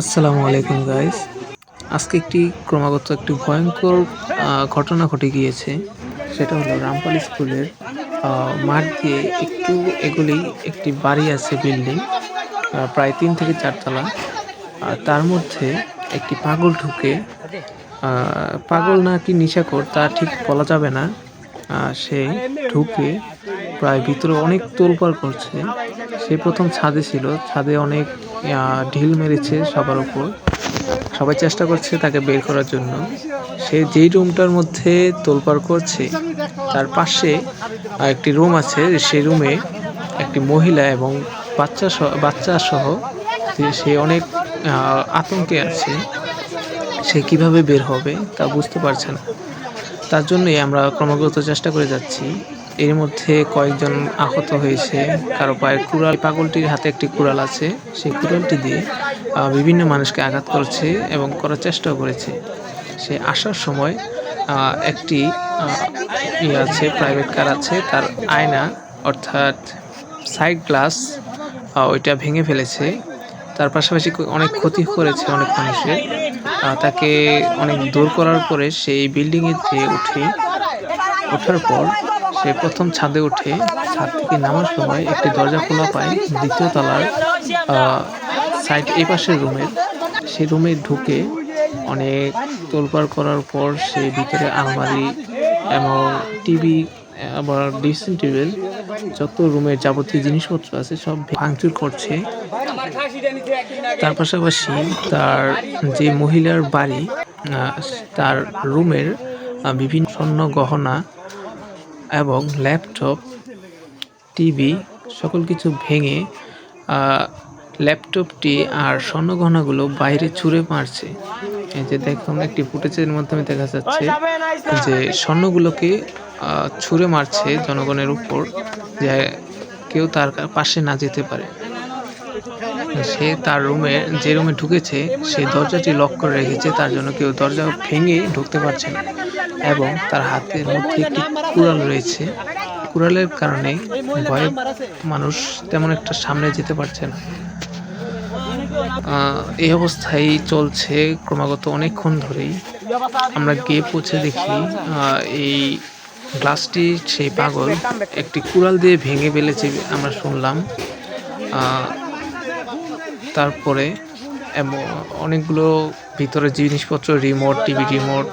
আসসালামু আলাইকুম গাইস আজকে একটি ক্রমাগত একটি ভয়ঙ্কর ঘটনা ঘটে গিয়েছে। সেটা হলো রামপাল স্কুলের মাঠ দিয়ে একটু এগুলেই একটি বাড়ি আছে বিল্ডিং প্রায় তিন থেকে চারতলা। আর তার মধ্যে একটি পাগল ঢুকে পাগল না কি নিশাকর তা ঠিক বলা যাবে না। সে ঢুকে প্রায় ভিতরে অনেক তোলপাড় করছে। সে প্রথম ছাদে ছিল, ছাদে অনেক ঢিল মেরেছে সবার উপর। সবাই চেষ্টা করছে তাকে বের করার জন্য। সে যেই রুমটার মধ্যে তোলপাড় করছে, তার পাশে একটি রুম আছে। সেই রুমে একটি মহিলা এবং বাচ্চা বাচ্চা সহ সে অনেক আতঙ্কে আছে, সে কীভাবে বের হবে তা বুঝতে পারছে না। তার জন্যই আমরা ক্রমাগত চেষ্টা করে যাচ্ছি। এর মধ্যে কয়েকজন আহত হয়েছে। কারও পায়ের কুড়াল, পাগলটির হাতে একটি কুড়াল আছে। সেই কুড়ালটি দিয়ে বিভিন্ন মানুষকে আঘাত করছে এবং করার চেষ্টাও করেছে। সে আসার সময় একটি ইয়ে আছে প্রাইভেট কার আছে। তার আয়না, অর্থাৎ সাইড গ্লাস ওইটা ভেঙে ফেলেছে। তার পাশাপাশি অনেক ক্ষতি করেছে অনেক মানুষের। তাকে অনেক দূর করার পরে সেই বিল্ডিংয়ে উঠে, ওঠার পর সে প্রথম ছাদে উঠে ছাদ থেকে নামার সময় একটি দরজা খোলা পায়, দ্বিতীয় তলার সাইড এই পাশের রুমের। সেই রুমে ঢুকে অনেক তোলপাড় করার পর সে ভিতরে আলমারি এবং টিভি, আবার ড্রেসিং টেবিল যত রুমের যাবতীয় জিনিসপত্র আছে সব ভাঙচুর করছে। তার পাশাপাশি তার যে মহিলার বাড়ি তার রুমের বিভিন্ন স্বর্ণ গহনা এবং ল্যাপটপ টিভি সকল কিছু ভেঙে ল্যাপটপটি আর স্বর্ণ গহনাগুলো বাইরে ছুঁড়ে মারছে। এই যে দেখুন একটি ফুটেজের মাধ্যমে দেখা যাচ্ছে যে স্বর্ণগুলোকে ছুঁড়ে মারছে জনগণের উপর যে কেউ তার পাশে না যেতে পারে। সে তার রুমে, যে রুমে ঢুকেছে সেই দরজাটি লক করে রেখেছে, তার জন্য কেউ দরজা ভেঙে ঢুকতে পারছে না। এবং তার হাতের মধ্যে একটি কুড়াল রয়েছে। কুড়ালের কারণে ভয়ে মানুষ তেমন একটা সামনে যেতে পারছে না। এই অবস্থায় চলছে ক্রমাগত অনেকক্ষণ ধরেই। আমরা গিয়ে পৌঁছে দেখি এই গ্লাসটি সেই পাগল একটি কুড়াল দিয়ে ভেঙে ফেলেছে, আমরা শুনলাম। তারপরে অনেকগুলো ভিতরে জিনিসপত্র রিমোট টিভি রিমোট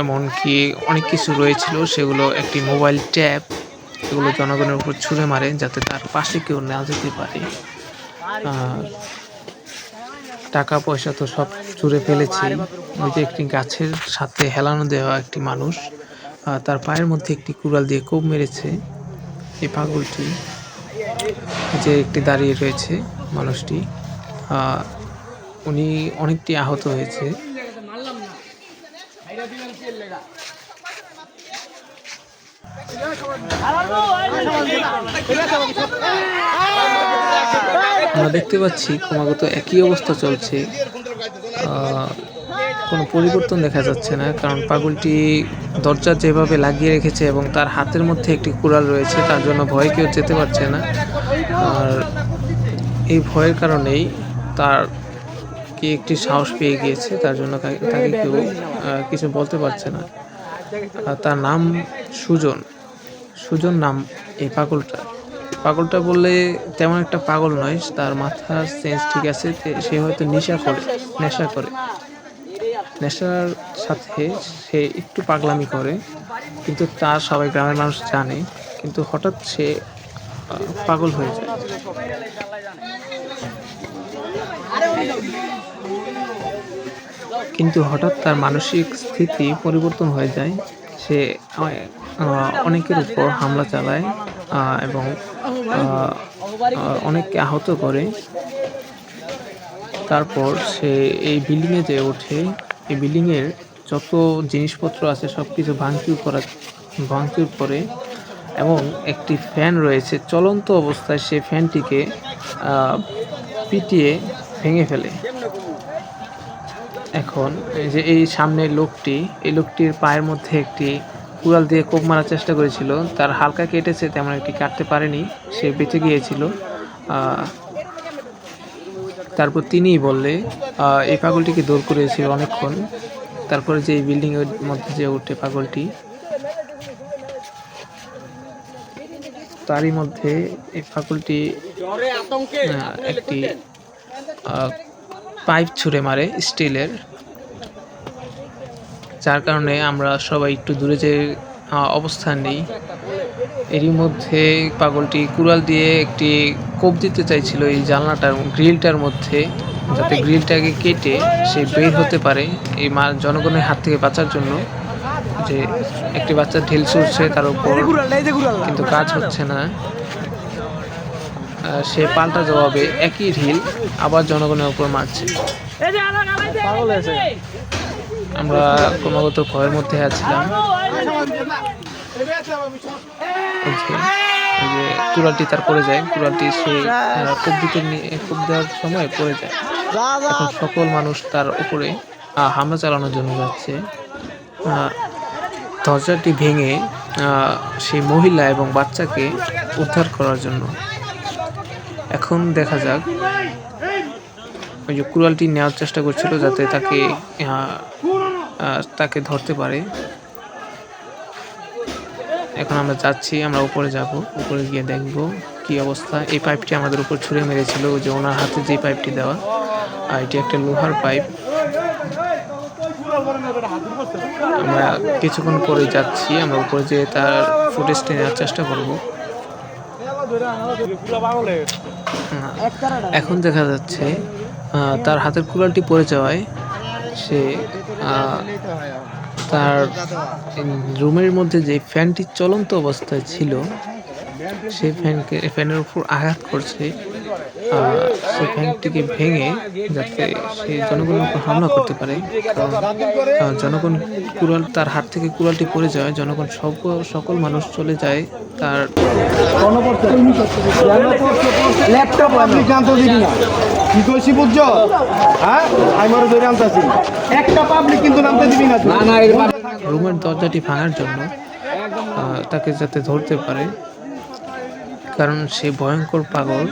এমনকি অনেক কিছু রয়েছিল। সেগুলো একটি মোবাইল ট্যাব এগুলো জনগণের উপর ছুঁড়ে মারে যাতে তার পাশে কেউ না যেতে পারে। টাকা, পয়সা তো সব ছুঁড়ে ফেলেছে। ওই যে একটি গাছের সাথে হেলানো দেওয়া একটি মানুষ তার পায়ের মধ্যে একটি কুড়াল দিয়ে কোপ মেরেছে। এই পাগলটি যে একটি দাঁড়িয়ে রয়েছে, মানুষটি উনি অনেকটি আহত হয়েছে। আমরা দেখতে পাচ্ছি ক্রমাগত একই অবস্থা চলছে। কোনো পরিবর্তন দেখা যাচ্ছে না, কারণ পাগলটি দরজা যেভাবে লাগিয়ে রেখেছে এবং তার হাতের মধ্যে একটি কুড়াল রয়েছে, তার জন্য ভয় কেউ যেতে পারছে না। আর এই ভয়ের কারণেই তার কি একটি সাহস পেয়ে গিয়েছে, তার জন্য তাকে কেউ কিছু বলতে পারছে না। তার নাম সুজন। সুজন নাম এই পাগলটা। পাগলটা বললে তেমন একটা পাগল নয়, তার মাথার সেন্স ঠিক আছে সে হয়তো নেশা করে নেশা করে। নেশার সাথে সে একটু পাগলামি করে, কিন্তু তার সবাই গ্রামের মানুষ জানে, কিন্তু হঠাৎ সে পাগল হয়ে যায়। কিন্তু হঠাৎ তার মানসিক স্থিতি পরিবর্তন হয়ে যায়। সে অনেকের উপর হামলা চালায় এবং অনেককে আহত করে। তারপর সে এই বিল্ডিংয়ে যে ওঠে। এই বিল্ডিংয়ের যত জিনিসপত্র আছে সব কিছু ভাঙচুর করা, ভাঙচুর করে এবং একটি ফ্যান রয়েছে। চলন্ত অবস্থায় সে ফ্যানটিকে পিটিয়ে ভেঙে ফেলে। এখন, এই যে এই সামনে লোকটি, এই লোকটির পায়ের মধ্যে একটি কুড়াল দিয়ে কোপ মারার চেষ্টা করেছিল। তার হালকা কেটেছে, তেমন একটি কাটতে পারেনি, সে বেঁচে গিয়েছিল। তারপর তিনিই বললে এই পাগলটিকে দৌড় করেছিল অনেকক্ষণ। তারপরে যে বিল্ডিং এর মধ্যে যে উঠে পাগলটি, তারই মধ্যে এই পাগলটি একটি পাইপ ছুঁড়ে মারে স্টিলের যার কারণে আমরা সবাই একটু দূরে যে অবস্থান নেই। এরই মধ্যে পাগলটি কুড়াল দিয়ে একটি কোপ দিতে চাইছিল এই জানলাটার গ্রিলটার মধ্যে যাতে গ্রিলটাকে কেটে সে বের হতে পারে এই মা জনগণের হাত থেকে বাঁচার জন্য। যে একটি বাচ্চা ঢিল ছুটছে তার উপর কিন্তু কাজ হচ্ছে না। সে পাল্টা জবাবে একই ঢিল আবার জনগণের উপর মারছে। আমরা ক্রমাগত ভয়ের মধ্যে আছিলাম। যে- কুড়ালটি তার পড়ে যায় কুড়ালটি সে নিয়ে কোপ দেওয়ার সময় পড়ে যায়। এখন সকল মানুষ তার উপরে হামলা চালানোর জন্য যাচ্ছে। আহ, দরজাটি ভেঙে আহ, সেই মহিলা এবং বাচ্চাকে উদ্ধার করার জন্য। এখন দেখা যাক। ওই যে কুড়ালটি নেওয়ার চেষ্টা করছিল যাতে তাকে তাকে ধরতে পারে। এখন আমরা যাচ্ছি, আমরা উপরে যাব, উপরে গিয়ে দেখব কি অবস্থা। এই পাইপটি আমাদের উপর ছুঁড়ে মেরেছিল যে ওনার হাতে যে পাইপটি দেওয়া। আর এটি একটা লোহার পাইপ। আমরা কিছুক্ষণ পরে যাচ্ছি, আমরা উপরে যেয়ে তার ফুটেজটি নেওয়ার চেষ্টা করব। এখন দেখা যাচ্ছে তার হাতের কুলালটি পড়ে যাওয়ায় সে তার রুমের মধ্যে যে ফ্যানটি চলন্ত অবস্থায় ছিল, সে ফ্যানকে, ফ্যানের উপর আঘাত করছে। ফ্যানটিকে ভেঙে যাতে সে জনগণের উপর হামলা করতে পারে। কারণ জনগণ কুড়াল তার হাত থেকে কুড়ালটি পড়ে যায় জনগণ সকল সকল মানুষ চলে যায় তার ল্যাপটপ আপনি জানতে দিবি না। কি কইছি বুঝছ? হ্যাঁ? আমি ওর ধরে আনতেছি। একটা পাবলিক কিন্তু নামতে দিবি না না না রুমের দরজাটি ভাঙার জন্য তাকে যাতে ধরতে পারে। কারণ সে ভয়ঙ্কর পাগল।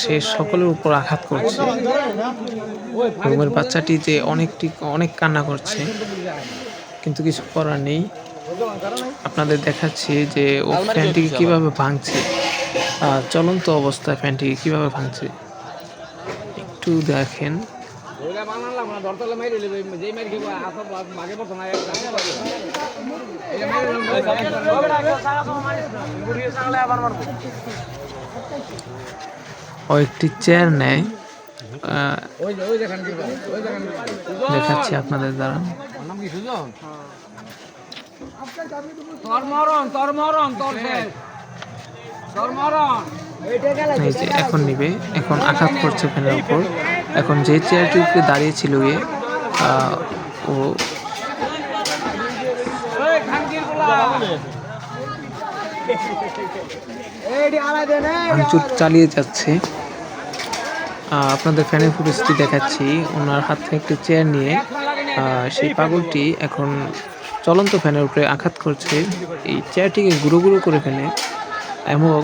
সে সকলের উপর আঘাত করছে। রুমের বাচ্চাটি যে অনেকটি, অনেক কান্না করছে। কিন্তু কিছু করার নেই। আপনাদের দেখাচ্ছি যে ও ফ্যানটিকে কীভাবে ভাঙছে। চলন্ত অবস্থায় ফ্যানটিকে কীভাবে ভাঙছে। একটু দেখেন। ও একটি চেয়ার নেয়। দেখাচ্ছি আপনাদের দ্বারা। এখন নিবে, এখন আঘাত করছে ফ্যানের উপর। এখন যে চেয়ারটির উপরে দাঁড়িয়েছিল এ ও ভাঙচুর চালিয়ে যাচ্ছে। আপনাদের ফ্যানের ফুটেজটি দেখাচ্ছি। ওনার হাত থেকে একটি চেয়ার নিয়ে সেই পাগলটি এখন চলন্ত ফ্যানের উপরে আঘাত করছে। এই চেয়ারটিকে গুঁড়ো গুঁড়ো করে ফেলে এবং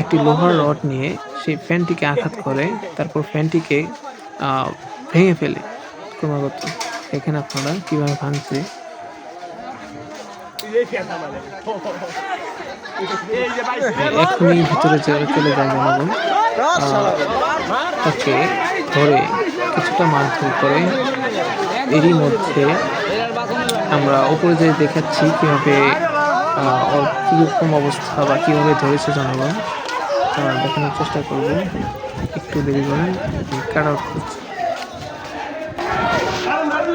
একটি লোহার রড নিয়ে সেই ফ্যানটিকে আঘাত করে। তারপর ফ্যানটিকে ভেঙে ফেলে। ক্রমাগত। দেখেন আপনারা কীভাবে ভাঙছে। এখনই ভিতরে চলে যায় জনগণ তাকে ধরে কিছুটা মারধর করে। এরই মধ্যে আমরা উপরে যে দেখাচ্ছি কীভাবে কীরকম অবস্থা বা কীভাবে ধরেছে জনগণ। দেখানোর চেষ্টা করব। একটু দেরি করেন কাট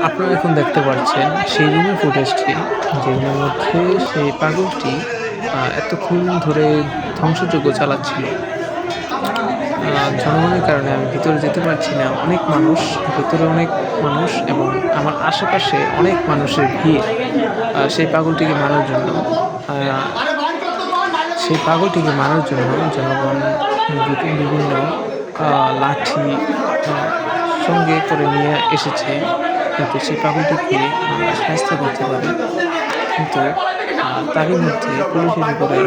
আপনারা এখন দেখতে পাচ্ছেন সেই রুমের ফুটেজটি যে রুমের মধ্যে সেই পাগলটি এতক্ষণ ধরে ধ্বংসযজ্ঞ চালাচ্ছিল। জনগণের কারণে আমি ভিতরে যেতে পারছি না। অনেক মানুষ, ভিতরে অনেক মানুষ এবং আমার আশেপাশে অনেক মানুষের ভিড় সেই পাগলটিকে মারার জন্য। সেই পাগলটিকে মারার জন্য জনগণ বিভিন্ন লাঠি সঙ্গে করে নিয়ে এসেছে। যাতে সেই পাগলটিকে স্বাস্থ্য করতে পারে। কিন্তু তারই মধ্যে পুলিশের বিপদে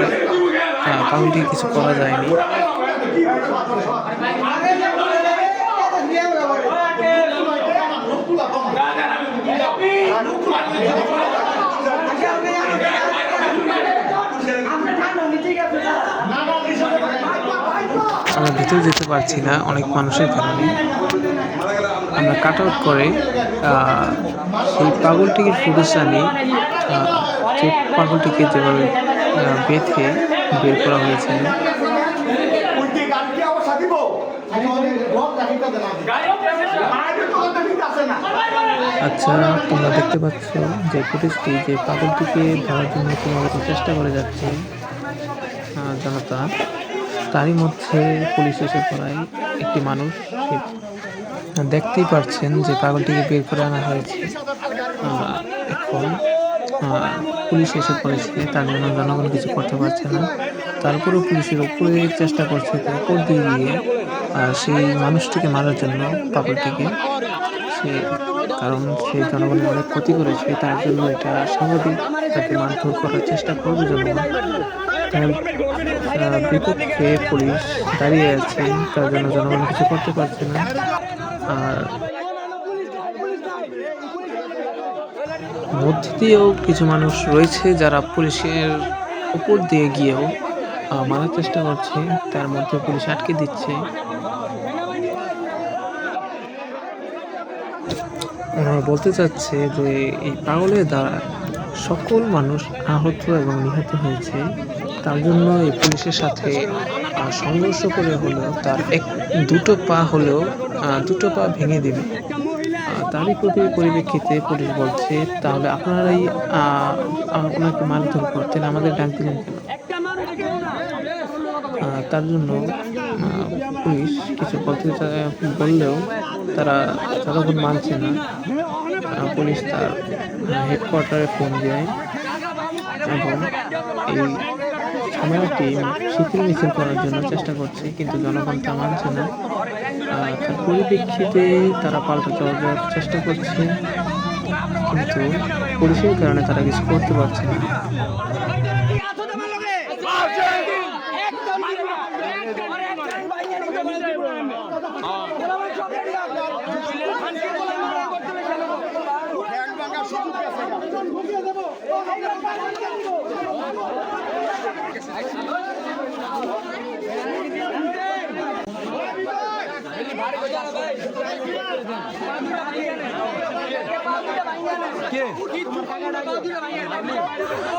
কাউন্টি কিছু করা যায়নি। আমরা ভিতরে যেতে পারছি না অনেক মানুষের কারণে। আমরা কাট আউট করে সেই পাগলটিকে ফুটেজটা নিই সেই পাগলটিকে যেভাবে বেঁধে বের করা হয়েছিল আচ্ছা তোমরা দেখতে পাচ্ছ যে ফুটেজটি যে পাগলটিকে ধরার জন্য ক্রমাগত চেষ্টা করে যাচ্ছে জনতা তারই মধ্যে পুলিশ এসে পড়ায় একটি মানুষ। দেখতেই পারছেন যে পাগলটিকে বের করে আনা হয়েছে। এখন পুলিশ এসে পড়েছে তার জন্য জনগণ কিছু করতে পারছে না। তারপরেও পুলিশের উপরে চেষ্টা করছে তার উপর দিয়ে গিয়ে সেই মানুষটিকে মারার জন্য, পাগলটিকে। সে, কারণ সে জনগণের অনেক ক্ষতি করেছে, তার জন্য এটা স্বাভাবিক। তাকে মারধর করার চেষ্টা করবে জনগণ। বিপক্ষে পুলিশ দাঁড়িয়ে আছে, তার জন্য জনগণ কিছু করতে পারছে না। আর মধ্য দিয়েও কিছু মানুষ রয়েছে যারা পুলিশের উপর দিয়ে গিয়েও মারার চেষ্টা করছে, তার মধ্যে পুলিশ আটকে দিচ্ছে। ওনারা বলতে চাচ্ছে যে এই পাগলের দ্বারা সকল মানুষ আহত এবং নিহত হয়েছে। তার জন্য এই পুলিশের সাথে সংঘর্ষ করে হলেও তার এক, দুটো পা হলেও দুটো পা ভেঙে দিবে। তারই প্রতি পরিপ্রেক্ষিতে পুলিশ বলছে, তাহলে আপনারাই ওনাকে মারধর করতেন, আমাদের ডাক দিলেন কেন? তার জন্য পুলিশ কিছু বলতে বললেও তারা ততক্ষণ মানছে না। পুলিশ তার হেডকোয়ার্টারে ফোন দেয় এবং এই সময়টি শিথিল মিছিল করার জন্য চেষ্টা করছে, কিন্তু জনগণ তা মানছে না। পরিপ্রেক্ষিতে তারা পাল্টা যাওয়ার চেষ্টা করছে কিন্তু পুলিশের কারণে তারা কিছু করতে পারছে না।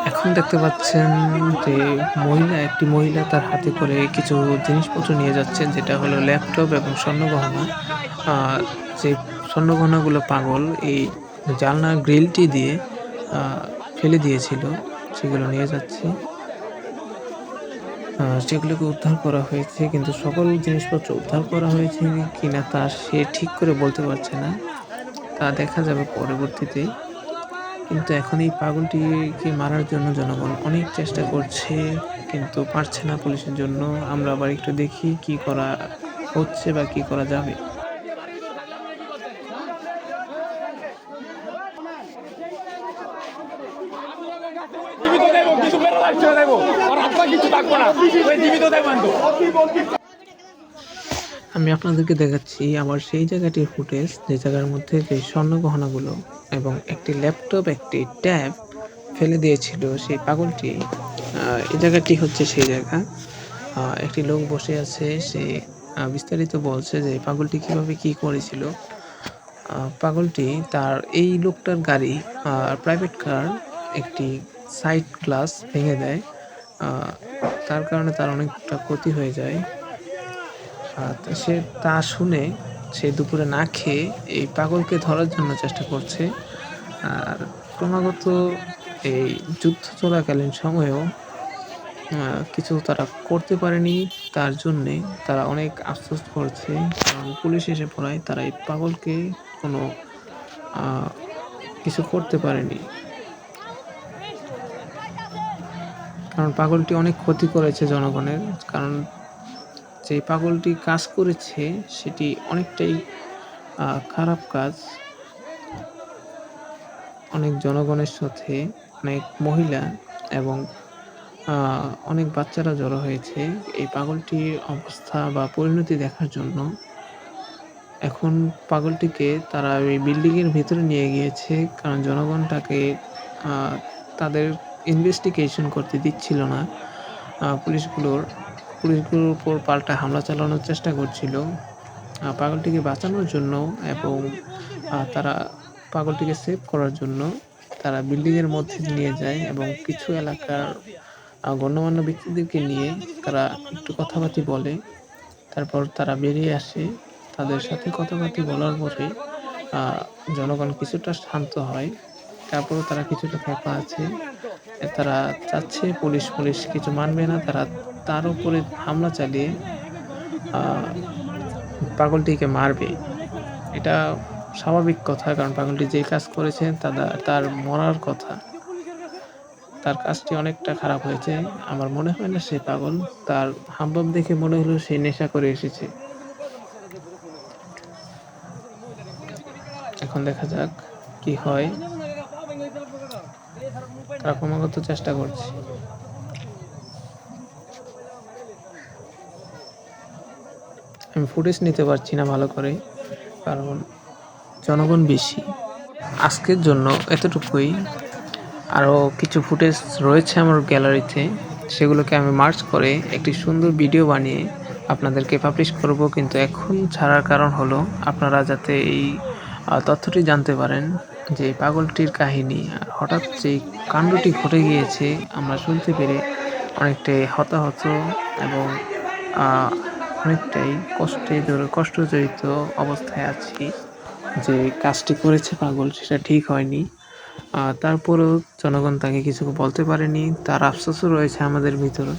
এখন দেখতে পাচ্ছেন যে মহিলা, একটি মহিলা তার হাতে করে কিছু জিনিসপত্র নিয়ে যাচ্ছেন, যেটা হলো ল্যাপটপ এবং স্বর্ণগহনা। যে স্বর্ণগহনাগুলো পাগল, এই জানলা গ্রিলটি দিয়ে ফেলে দিয়েছিল, সেগুলো নিয়ে যাচ্ছে। সেগুলোকে উদ্ধার করা হয়েছে, কিন্তু সকল জিনিসপত্র উদ্ধার করা হয়েছে কি না তা সে ঠিক করে বলতে পারছে না। তা দেখা যাবে পরবর্তীতে। কিন্তু এখন এই পাগলটিকে মারার জন্য জনগণ অনেক চেষ্টা করছে, কিন্তু পারছে না পুলিশের জন্য। আমরা আবার একটু দেখি কি করা হচ্ছে বা কি করা যাবে। আমি আপনাদেরকে দেখাচ্ছি আমার সেই জায়গাটির ফুটেজ, যে জায়গার মধ্যে যে স্বর্ণ গহনাগুলো এবং একটি ল্যাপটপ, একটি ট্যাব ফেলে দিয়েছিল সেই পাগলটি এই জায়গাটি হচ্ছে সেই জায়গা। একটি লোক বসে আছে, সে বিস্তারিত বলছে যে পাগলটি কীভাবে কি করেছিল। পাগলটি তার এই লোকটার গাড়ি প্রাইভেট কার একটি সাইড গ্লাস ভেঙে দেয় তার কারণে তার অনেকটা ক্ষতি হয়ে যায়। আর সে তা শুনে সে দুপুরে না খেয়ে এই পাগলকে ধরার জন্য চেষ্টা করছে। আর ক্রমাগত এই যুদ্ধ চলাকালীন সময়েও কিছু তারা করতে পারেনি, তার জন্যে তারা অনেক আফসোস করছে। কারণ পুলিশ এসে পড়ায় তারা এই পাগলকে কোনো কিছু করতে পারেনি। কারণ পাগলটি অনেক ক্ষতি করেছে জনগণের, কারণ যে পাগলটি কাজ করেছে সেটি অনেকটাই খারাপ কাজ। অনেক জনগণের সাথে অনেক মহিলা এবং অনেক বাচ্চারা জড়ো হয়েছে। এই পাগলটির অবস্থা বা পরিণতি দেখার জন্য এখন পাগলটিকে তারা ওই বিল্ডিংয়ের ভিতরে নিয়ে গিয়েছে, কারণ জনগণ তাকে তাদের ইনভেস্টিগেশন করতে দিচ্ছিল না। পুলিশগুলোর পুলিশগুলোর উপর পাল্টা হামলা চালানোর চেষ্টা করছিল। পাগলটিকে বাঁচানোর জন্য এবং তারা পাগলটিকে সেভ করার জন্য তারা বিল্ডিংয়ের মধ্যে নিয়ে যায় এবং কিছু এলাকার গণ্যমান্য ব্যক্তিদেরকে নিয়ে তারা একটু কথাবার্তি বলে। তারপর তারা বেরিয়ে আসে। তাদের সাথে কথাবার্তি বলার পরে জনগণ কিছুটা শান্ত হয়। তারপরও তারা কিছুটা ক্ষেপা আছে। তারা চাচ্ছে পুলিশ পুলিশ কিছু মানবে না। তারা তার উপরে হামলা চালিয়ে পাগলটিকে মারবে। এটা স্বাভাবিক কথা, কারণ পাগলটি যে কাজ করেছে তারা তার মরার কথা। তার কাজটি অনেকটা খারাপ হয়েছে। আমার মনে হয় না সে পাগল। তার হাবভাব দেখে মনে হলো সে নেশা করে এসেছে। এখন দেখা যাক কি হয়। তারা ক্রমাগত চেষ্টা করছে। আমি ফুটেজ নিতে পারছি না ভালো করে, কারণ জনগণ বেশি। আজকের জন্য এতটুকুই। আরও কিছু ফুটেজ রয়েছে আমার গ্যালারিতে, সেগুলোকে আমি মার্চ করে একটি সুন্দর ভিডিও বানিয়ে আপনাদেরকে পাবলিশ করব, কিন্তু এখন ছাড়ার কারণ হলো আপনারা যাতে এই তথ্যটি জানতে পারেন। যে পাগলটির কাহিনী, আর হঠাৎ যে কাণ্ডটি ঘটে গিয়েছে, আমরা শুনতে পেরে অনেকটাই হতাহত এবং অনেকটাই কষ্টে জড়- কষ্টজড়িত অবস্থায় আছি যে কাজটি করেছে পাগল, সেটা ঠিক হয়নি। তারপরেও জনগণ তাকে কিছু বলতে পারেনি, তার আফসোসও রয়েছে আমাদের ভিতরে।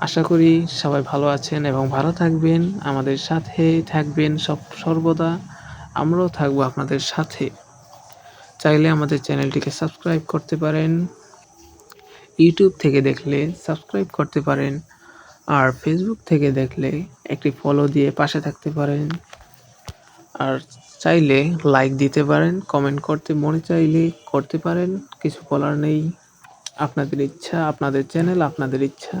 আশা করি সবাই ভালো আছেন এবং ভালো থাকবেন। আমাদের সাথে থাকবেন সব, সর্বদা। আমরাও থাকব আপনাদের সাথে। চাইলে আমাদের চ্যানেলটিকে সাবস্ক্রাইব করতে পারেন, ইউটিউব থেকে দেখলে সাবস্ক্রাইব করতে পারেন, আর ফেসবুক থেকে দেখলে একটি ফলো দিয়ে পাশে থাকতে পারেন। আর চাইলে লাইক দিতে পারেন কমেন্ট করতে মনে চাইলে করতে পারেন, কিছু বলার নেই। আপনাদের ইচ্ছা, আপনাদের চ্যানেল, আপনাদের ইচ্ছা।